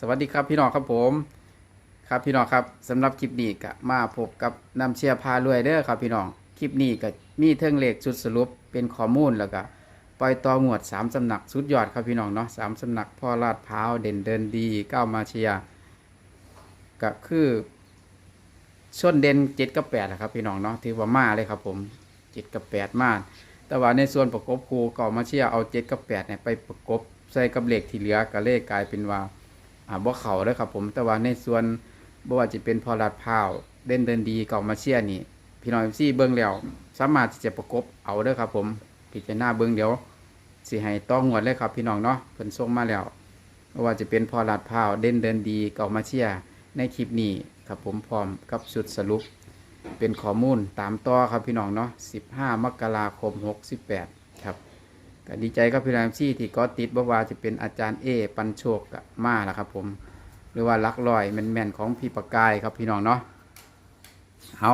สวัสดีครับพี่น้องครับผม ครับพี่น้องครับสำหรับคลิปนี้ก็มาพบกับน้ำเชียร์พารวยเด้อครับพี่น้องคลิปนี้ก็มีเทิงเลขชุดสรุปเป็นข้อมูลแล้วก็ปล่อยต่องวดสามสำนักสุดยอดครับพี่น้องเนาะสามสำนักพ่อลาดพร้าวเด่นเดินดีก้าวมาเชียร์ก็คือชนเด่นเจ็ดกับแปดนะครับพี่น้องเนาะถือว่ามาเลยครับผมเจ็ดกับแปดมาแต่ว่าในส่วนประกบครูก็มาเชียร์เอาเจ็ดกับแปดเนี่ยไปประกบใส่กับเลขที่เหลือก็เลขกลายเป็นว่า บ่เขาเด้อครับผมแต่ว่าในส่วนบ่ว่าจะเป็นพอลาดพาวเด่นเดินดีเก่ามาเชียนี่ พี่น้องซี่เบิ่งแล้วสามารถที่จะประกบเอาเด้อครับ ผมพิจารณาเบิ่งเดี๋ยวสิให้ต้องงวดเลยครับพี่น้องเนาะเพิ่นส่งมาแล้วบ่ว่าจะเป็นพอลาดพาวเด่นเดินดีเก่ามาเชียในคลิปนี้ครับผมพร้อมกับชุดสรุป เป็นข้อมูลตามต่อครับพี่น้องเนาะ15 มกราคม 68 ก็ดีใจครับพี่รามซี่ที่ก็ติดบ่ว่าจะเป็นอาจารย์เอ ปันโชคกับมาล้วครับ ผม หรือว่าลักลอยแม่นๆของพี่ประกายครับพี่น้องเนาะเอา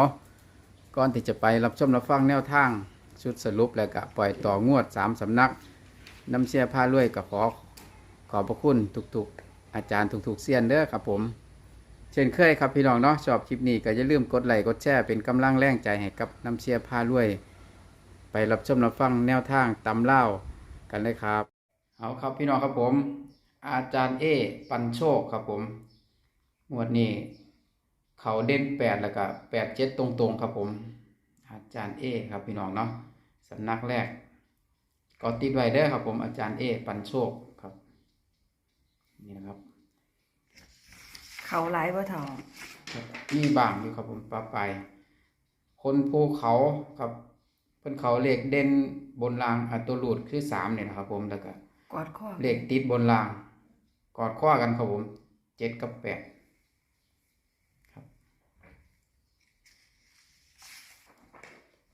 ก่อนที่จะไปรับชมรับฟังแนวทางชุดสรุปแล้วก็ปล่อยต่องวดสามสำนักน้ำเชียผ้าลวยก็ขอขอบพระคุณทุกๆ อาจารย์ทุกๆเซียนเด้อครับผม เช่นเคยครับพี่น้องเนาะชอบคลิปนี้ก็อย่าลืมกดไลค์กดแชร์เป็นกำลังแรงใจให้กับน้ำเชียผ้าลวยไปรับชมรับฟังแนวทางตำเล่า กันเลยครับ เอาครับพี่น้องครับผม อาจารย์เอ ปันโชคครับผมหมวดนี้ เขาเด่นแปดแล้วก็แปดเจ็ดตรงๆครับผม อาจารย์เอครับพี่น้องเนาะสำนักแรกก็ติดไว้เด้อครับผมอาจารย์เอ ปันโชคครับ นี่นะครับ เขาหลายบ่เท่ามีบางอยู่ครับผมปลาไป คนภูเขาครับเพิ่นเขาเลขเด่นบนรางอัตัวรูดคือสามเนี่ยนะครับ ผมแล้วก็กอดข้อเลขติดบนราง กอดข้อกันครับผมเจ็ดกับแปดครับ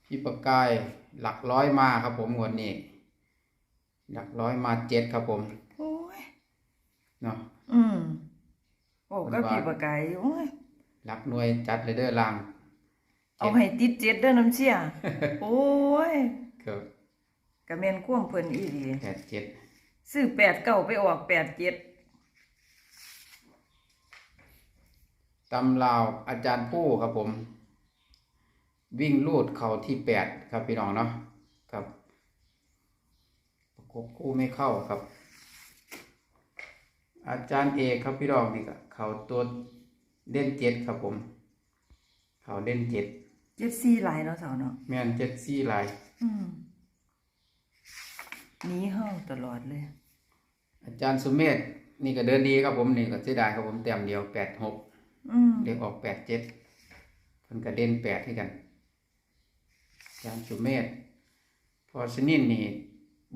พี่ประกายหลักร้อยมาครับผมงวดนี้ หลักร้อยมาเจ็ดครับผมโอ้ยเนาะอืมโอ้มันก็ว่าผีปากไก่โอ้ยหลักหน่วยจัดเลยเด้อราง เอาให้ติดเจ็ดเด้อน้ำเชี่ยโอ้ยครับกะแม่นควมเพิ่นอีหลีแปดเจ็ดซื้อแปดเก้าไปออกแปดเจ็ดตำลาวอาจารย์ผู้ครับผม วิ่งลูดเข่าที่แปดครับพี่น้องเนาะครับประกบคู่ไม่เข้าครับ อาจารย์เอกครับพี่น้องนี่ก็เข่าตัวเด่นเจ็ดครับผม เข่าเด่นเจ็ด เจ็ดสี่หลายเนาะเท่าเนาะแม่นเจ็ดซี่ลาย อืมหนีเฮาตลอดเลย อาจารย์สุเมธนี่ก็เดินดีครับผมนี่ก็เสียดายครับผมแต้มเดียวแปดหกอืมเรียกออกแปดเจ็ดเพิ่นก็เด่นแปดให้กัน อาจารย์สุเมธพอชนินนี่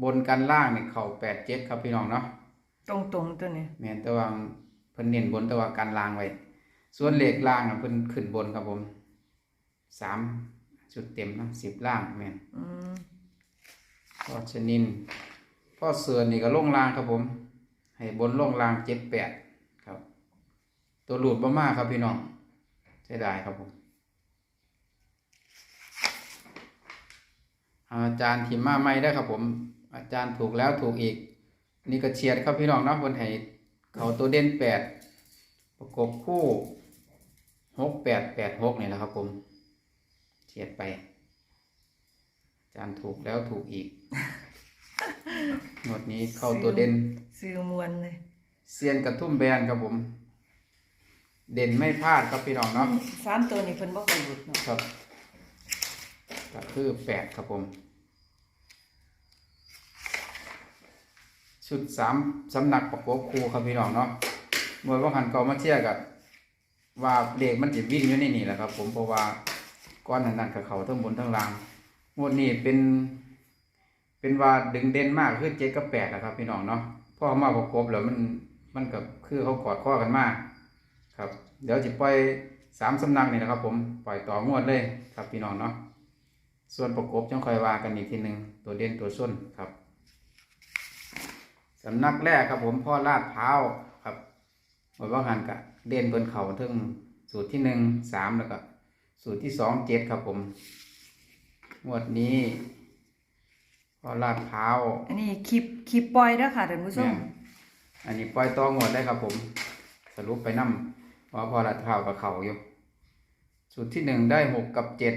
บนกันล่างนี่เข่าแปดเจ็ดครับพี่น้องเนาะ ตรงตรงๆตัวนี้ แม่นแต่ว่าเพิ่นเน้นบนแต่ว่ากันล่างไว้ ส่วนเหล็กล่างอะเพิ่นขึ้นบนครับผม สามชุดเต็มนะสิบล่างแม่นอืมพอชนินพ่อเสือนี่ก็ลงล่างครับผม ให้บนลงล่างเจ็ดแปดครับ ตัวหลุดบ่มากครับพี่น้องใช่ได้ครับผมอาจารย์ทีมมาไม่ได้ครับผม อาจารย์ถูกแล้วถูกอีก นี่ก็เฉียดครับพี่น้องเนาะบนไห้เขาตัวเด่นแปดประกบคู่หกแปดแปดหกนี่แหละครับผม เฉียดไป อาจารย์ถูกแล้วถูกอีก หมดนี้เข้าตัวเด่นซื้อมวนเลยเซียนกระทุ่มแบนครับผม เด่นไม่พลาดครับพี่น้องเนาะสามตัวนี้เพิ่นบ่ค่อยหลุดเนาะครับก็คือแปดครับผม ชุดสามสำนักประกบครูครับพี่น้องเนาะมวยว่าหันเก่ามาเชียร์กับว่าเลขมันจะวิ่งอยู่ในนี่แหละครับ ผมเพราะว่า ก้อนนั้นๆกับเขาทั้งบนทั้งล่างหมดนี้เป็น เป็นว่าดึงเด่นมากคือเจ็ดกับแปดนะครับ พี่น้องเนาะพอเอามาประกบแล้วมันมันกับคือเขากอดข้อกันมาก ครับ เดี๋ยวจะปล่อยสามสำนักนี่นะครับ ผมปล่อยต่องวดเลยครับพี่น้องเนาะส่วนประกบจังคอยว่ากันอีกทีหนึ่งตัวเด่นตัวส้นครับสำนักแรกครับผมพ่อลาดเท้าครับหมดว่าหันกะเด่นบนเขาถึงสูตรที่หนึ่งสามแล้วก็ สูตรที่สองเจ็ดครับผมงวดนี้พ่อลาดเท้าวอันนี้คลิปคลิปปล่อยเด้อค่ะท่านผู้ชแม่มนอันนี้ปล่อยต่องวดได้ครับผม สรุปไปนํว่าพอลาดพร้าวกับเขาอยู่ สูตรที่หนึ่งได้หกกับเจ็ด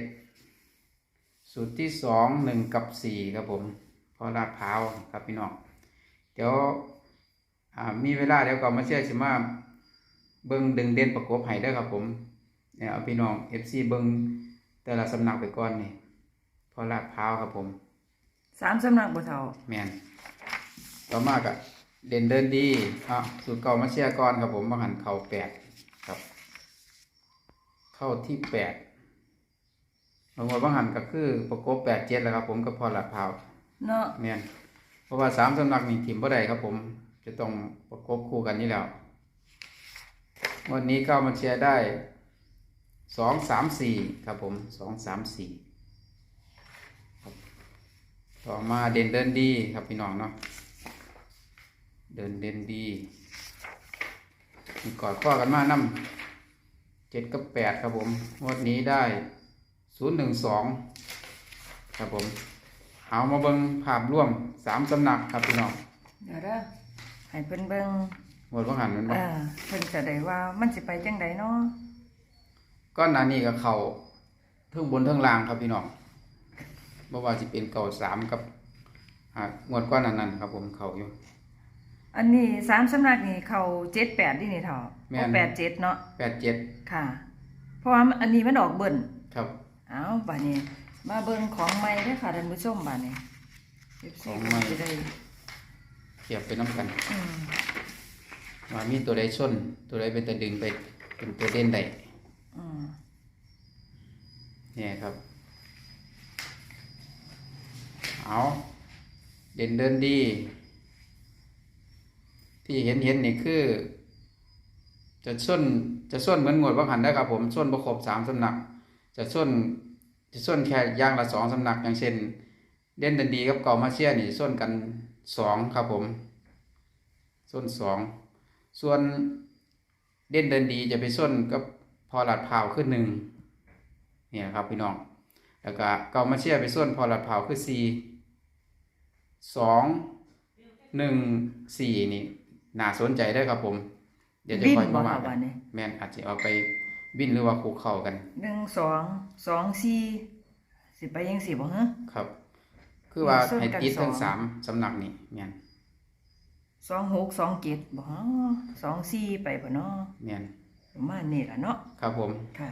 สูตรที่สองหนึ่งกับสี่ครับผม พอลาดพร้าวครับพี่น้องเดี๋ยวอ่ามีเวลาเดี๋ยวก็มาเชื่อชิมาเบิ้งดึงเด่นประกบให้ได้อครับผม เนี่ยเอาพี่น้องเอฟซีเบิ้งแต่ละสำนักไปก่อนนี่พอลาดพร้าวครับผมสามสำนักบ่เท่าแมนต่อมากอะเด่นเดินดีอะสูตรเก่ามาเชียร์ก่อนครับผมมาหันเข่าแปดครับ เข้าที่แปดบางวันบางหันก็คือประกบแปดเจ็ดแล้วครับ ผมกับพอลาดพร้าวเนาะแมนเพราะว่าสามสำนักนี่ทีมบ่ได้ครับผม จะต้องประกบคู่กันนี่แล้ววันนี้เข้ามาเชียร์ได้ สองสามสี่ครับผมสองสามสี่ครับต่อมาเด่นเดินดีครับพี่น้องเนาะเดินเด่นดีมีกอดข้อกันมานำเจ็ดกับแปดครับผมงวันนี้ได้ศูนย์หนึ่งสองครับผมเอามาเบิ่งภาพร่วมสามสำนักครับพี่น้องเดี๋ยวเด้อให้เพิ่นเบิ่งหมดว่าหันมันเอบ่อเพิ่นจะได้ว่ามันสิไปจังไดเนาะ ก้อนหนานี้กับเขาเทิงบนเทิงล่างครับพี่น้องบ่ว่าสิเป็นเก่าสามกับอ่างวดก้อนนั้นนั้นครับ ผมเขาอยู่ อันนี้สามสำนักนี่เขา78นี่นี่เท่าแม่นโอ้87เนาะแปดเจ็ดค่ะ เพราะว่าอันนี้มันออกเบิ่นครับ เอาบัดนี้ มาเบิ่งของใหม่เด้อค่ะท่านผู้ชมบัดนี้ FC ก็จะได้เทียบไปน้ำกัน อืมว่ามีตัวใดชน ตัวใดเป็นตัวดึงไปเป็นตัวเด่นใดอืม เนี่ยครับ เอาเด่นเดินดี ที่เห็นเห็นนี่คือ จะส้นจะส้นเหมือนงวดว่าหันได้ครับผมส้นประครบสามสำนัก จะส้นจะส้นแค่ย่างละสองสำนักอย่างเช่น เด่นเดินดีกับเก่ามาเชียนี่ส้นกันสองครับผมส้นสองส่วนเด่นเดินดีจะไปส้นกับ พอหลัดพร้าวขึ้นหนึ่งเนี่ยครับพี่น้อง แล้วก็เก่ามาเชียไปส้นพอหลัดพร้าวคือสี่สองหนึ่งสี่นี่น่าสนใจได้อครับผม เดี๋ยวจะบินคอยบ่มาว่าค่ะกับันดนี้แมนอาจจะเอาไปบินหรือว่าคูเข้ากันหนึ่งสองสองสี่สิไปยังสี่บ่ฮะครับ คือว่าส่วนให้กันติดทั้งสองสามสำนักนี่แมนสองหกสองเจ็ดบ่ฮะสองสี่ไปบ่เนาะแมน ประมาณนี้ล่ะเนาะครับผม ค่ะ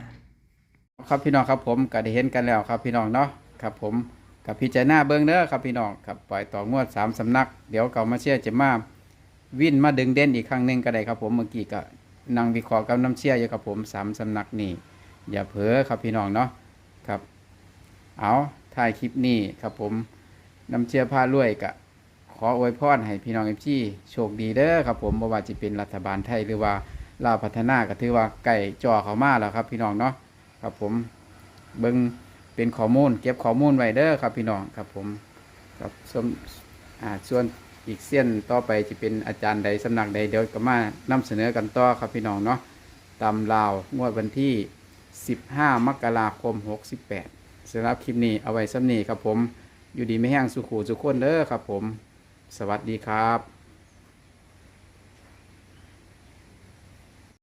ครับพี่น้องครับผมก็ได้เห็นกันแล้วครับพี่น้องเนาะครับผมกับพี่ใจหน้าเบิ้งเด้อครับพี่น้องครับปล่อยต่องวดสามสำนัก เดี๋ยวเก่ามาเชียร์จะมาวินมาดึงเด่นอีกครั้งหนึ่งก็ได้ครับผมเมื่อกี้ก็นั่งวิเคราะห์กับน้ำเชียร์อยู่กับผมสามสำนักนี่อย่าเผลอครับพี่น้องเนาะครับ เอาถ่ายคลิปนี้ครับผมน้ำเชียร์พารวยกะขออวยพรให้พี่น้องเอฟซีโชคดีเด้อครับผมบ่ว่าจะเป็นรัฐบาลไทยหรือว่า ลาวพัฒนาก็ถือว่าไก่จ่อเขามาแล้วครับพี่น้องเนาะครับผมเบิ่งเป็นข้อมูล เก็บข้อมูลไว้เด้อครับพี่น้องครับผมครับส่วนอ่าส่วนอีกเส้นต่อไปจะเป็นอาจารย์ใดสำนักใดเดี๋ยวก็มานำเสนอกันต่อครับพี่น้องเนาะตามลาวงวดวันที่ 15 มกราคม 68สำหรับคลิปนี้เอาไว้สำนีครับผมอยู่ดีไม่แห้งสุขูสุขคนเด้อครับผม สวัสดีครับ